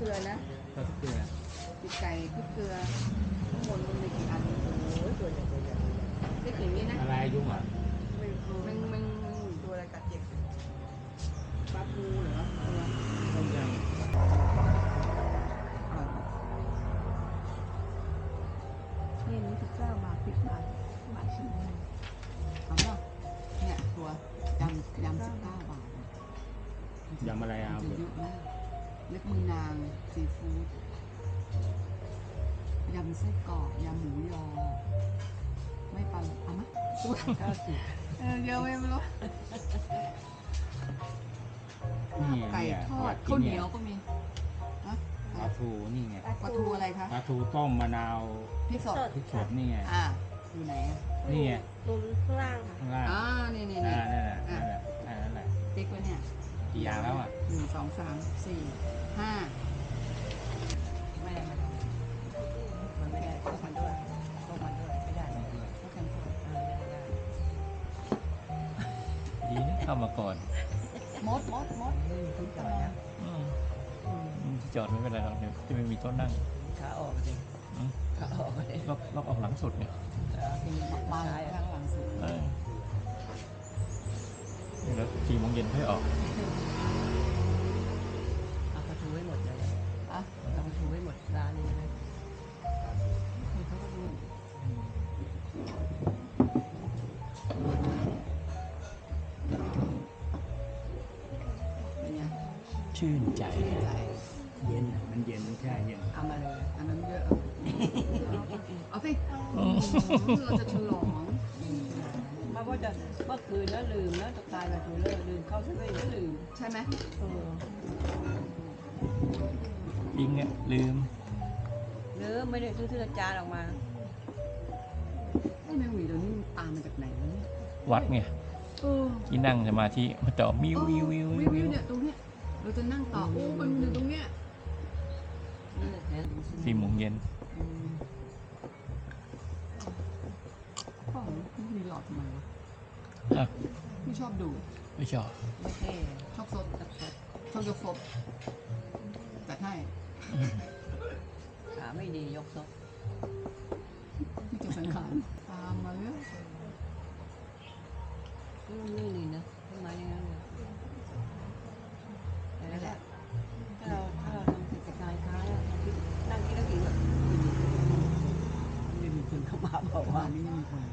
ลือข้าวพริกเกลือนะก็พริกเกลือปีกไก่พริกเกลือข้างบนมันมีกี่อันโอ้ยตัวใหญ่ตัวใหญ่พริกอย่างนี้นะอะไรยุ่งอะมึงมึงมึงตัวอะไรกัดเจ็บปลาทูเหรอตัวต้มยอ่านี่นี่สิบเก้าบาทสิบบาทบาทชิ้นนึงเอาป่ะเนี่ยตัวยำยำสิบเก้าบาทำยำอะไรอะมันจะเยอะมาก เล็บมือนางซีฟู้ดยำไส้กรอกยำหมูยอ ไม่ปลาเอาไหมตัวเก้าสิบเออเยอะไม่รู้นี่ไก่เนี่ยทอดกิข้าวเหนียวก็มีฮะปลาทูนี่ไงปลาทูอะไรคะปลาทูต้มมะนาวพริกสดพริกสดนี่ไงอ่าอยู่ไหนอะนี่ไงตรงข้างล่างค่ะข้างล่างอ่านี่นี่อ่านี่นั่นแหละนั่นแหละนั่นแหละติ๊กไว้เนี่ย กี่อย่างแล้วอะหนึ่งสองสามสี่ห้าไม่ได้ไม่ได้มันไม่ได้ต้องมันด้วยต้องมันด้วยไม่ได้ต้องแคนเซิลเออไม่ได้ดีนะเข้ามาก่อนมดมดมดทุกอย่างนะอืมอืมที่จอดไม่เป็นไรหรอกเดี๋ยวจะไม่มีโต๊ะนั่งขาออกจริงอืมขาออกเลยล็อกล็อกออกหลังสุดเนี่ยกินบ้านข้างหลังสุดเออ แล้วกี่โมงเย็นค่อยออกเอาปลาทูให้หมดเลยอะเอาปลาทูให้หมดร้านนี้นะคือเขาก็ดูเป็นไงชื่นใจ ชื่นใจ เย็นอะมันเย็นใช่เย็น เอามาเลยอันนั้นเยอะเอาสิเราจะฉลอง มาว่าจะเมื่อคืนแล้วลืมแล้วตกตายปลาทูเลอร์ลืมเข้าเซเว่นแล้วลืมใช่ไหมเออยิงเนี่ยลืมลืมไม่ได้ซื้อที่จานออกมาไอ้แมงหวีตัวนี้มันตามมาจากไหนวะเนี่ยวัดไงเออที่นั่งสมาธิมาต่อมิววิววิววิวิวววิวิววเนี่ยตรงเนี้ยเราจะนั่งต่อโอ้มันอยู่ตรงเนี้ยนี่แหละสี่โมงเย็นอืมพ่อไม่มีหลอดทำไมวะ อะไม่ชอบดูไม่ชอบไม่เท่ชอบสดชอบยกศพแต่ให้ขาไม่ดียกซกที่จะสังขารตามมาเรื่อยมันไม่ดีนะต้นไม้อย่างนั้นเลยแต่แหละถ้าเราถ้าเราทำกิจการค้าแล้วคิดนั่งคิดแล้วกินแบบไม่มีคนเข้ามาบอกบ้าว่านนี้ไม่มีคน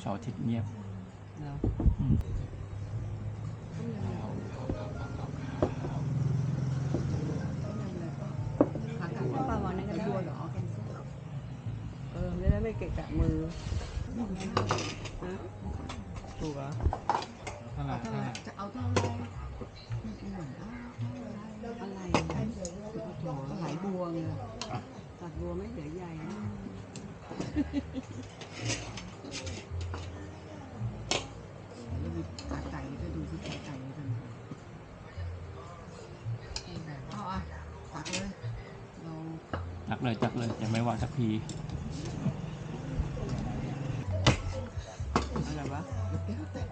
เสาร์อาทิตย์เงียบเราอืมต้มยำอะไรผักกาดป้าวางนี่ก็ไอ้ได้บัวเหรอเออไม่ได้ไม่เกะกะมือนะถูกเหรอเท่าไหร่เอาเท่าเท่าไหไหร่ร่จะเอาเท่าไหร่ไม่อ้วนอ้าวอะไรไหลบัวไงตัดบัวไม่เหลือใหญ่ เลยจักเลยยังไม่วางสักทีอะไรวะเดี๋ยวแก้วแตก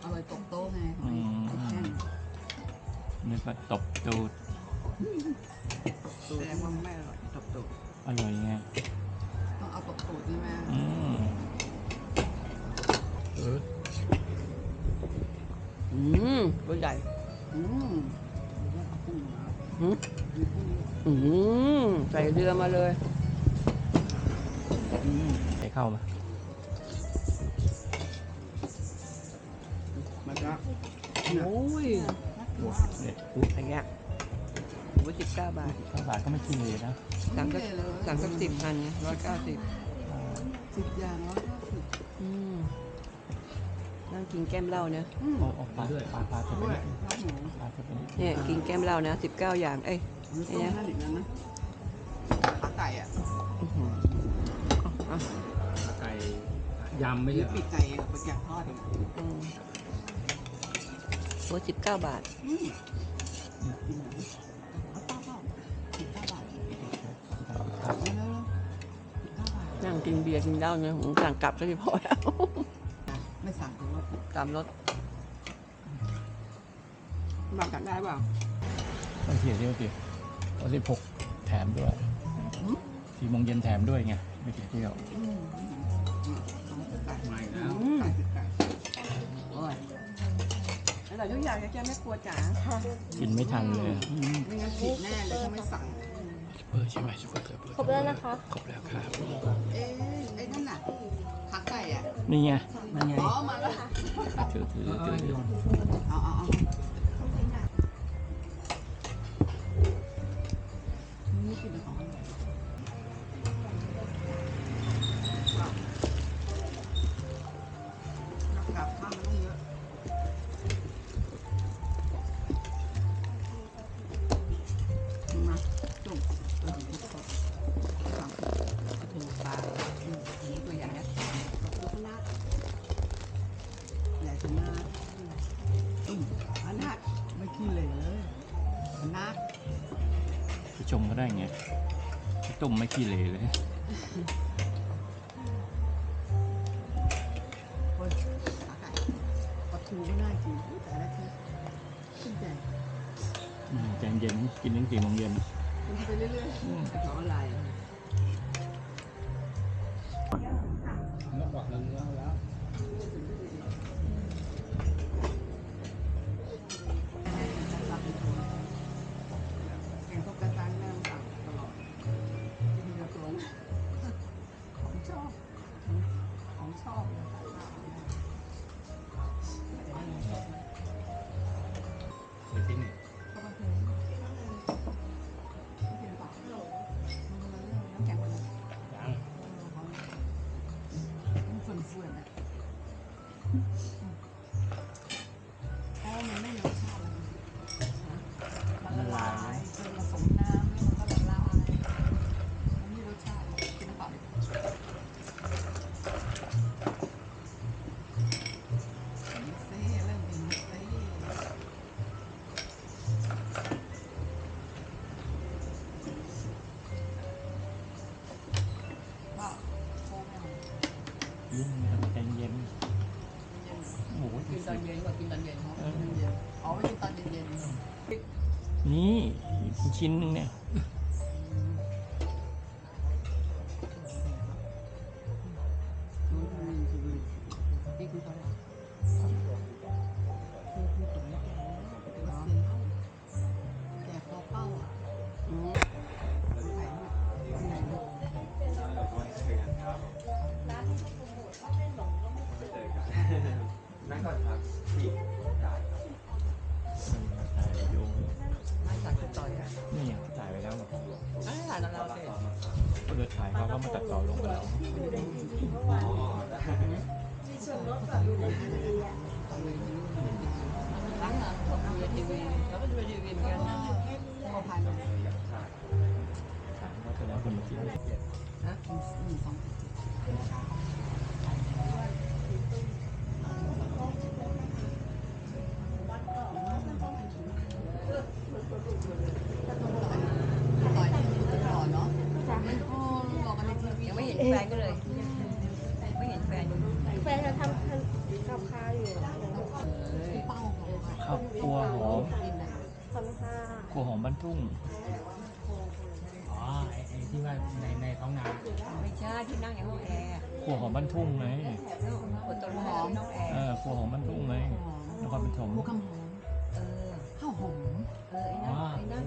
เอาไปตกโต๊ะไงหอยแห้งนึกว่าตบตูดแสดงว่าไม่อร่อยตบตุกอร่อยไงต้องเอาตกตูดใช่ไหมอืมเอออืมตัวใหญ่อืม อืมใส่เรือมาเลยอืมใส่เข้ามามันก็โอ้ยเด็ดปุ๊บอะไรเงี้ยถือว่าสิบเก้าบาทข้าวบาทก็ไม่ขี้เลยนะสั่งสักสั่งสักสิบพันร้อยเก้าสิบสิบอย่างร้อยเก้าสิบอืม นั่งกินแก้มเหล้านะอืมโอ้โอ้ปลาปลาปลาจะไปด้วยนิดร้านหมูปลาจะไปนิดเนี่ยกินแก้มเหล้านะสิบเก้าอย่าง เอ้ยมันต้มนั่นอีกแล้วนะขาไก่อะอื้อหืออะไก่ยำไม่หรืใช่อปีกไก่ไปแกะทอดอะอืมตัวสิบเก้าบาท อืมกินหน่อยเอาเปล่าเปล่าสิบเก้าบาทเร็วๆๆสิบเก้าบาท นั่งกินเบียร์กินเหล้าเนี่ยผมสั่งกลับก็พอแล้ว ไม่สั่งถึงว่าตามรถบางกัดได้เปล่าต้องเสียเที่ยวสิวันที่หกแถมด้วยหืมสี่โมงเย็นแถมด้วยไงไม่เสียเที่ยวอืมไก่มาอีกแล้วอืมไก่คือไก่โอ้ยอร่อยทุกอย่างนะแกไม่กลัวจ๋ากินไม่ทันเลย ไม่งั้นผิดแน่เลยถ้าไม่สั่ง เปอร์ใช่ไหมซุปเปอร์เทอร์เบอร์ครบแล้วนะคะ ครบแล้วครับเอ๊ะไอ้นั่นน่ะผักไก่อะนี่ไงอ๋อมาแล้วถือถือถือถือเอาเอาเอา พี่ต้มไม่ขี้เหร่เลย คนขาไก่ปลาทูก็น่ากินอุ๊ยแต่ละทีขึ้นใจอืมใจเย็นกินถึงสี่โมงเย็นกินไปเรื่อยอืมๆขออะไร ใจเย็นโอ้โหกินตอนเย็นกว่ากินตอนเย็นเพราะกินตอนเย็นอ๋อไม่กินตอนเย็นๆ นี่อีกชิ้นหนึงเนี่ย นั่งก่อนครับพี่ได้ครับถ่ายวิดีโอไม่ตัดไปต่อยอะนี่ไงถ่ายไปแล้วไม่ถ่ายแล้วเราเสร็จก็เลยถ่ายเขาก็มาตัดต่อลงไปแล้วอ๋อได้ล้างหลังดูทีวีแล้วก็ วียังไม่เห็นแฟนก็เลยไม่เห็นแฟนแฟนจะทำกับข้าวอยู่เป้าของข้าวคั่วหอมกินนะทำข้าวคั่วหอมบ้านทุ่งอ๋อไอ้ไอ้ที่ว่าในในท้องนาไม่ใช่ที่นั่งในห้องแอร์คั่วหอมบ้านทุ่งไงปวดต้นหอมน้องแอร์เออคั่วหอมบ้านทุ่งไงนครปฐมหมูกำหอมเออข้าวหอมเออไอ้นั่นไอ้นั่น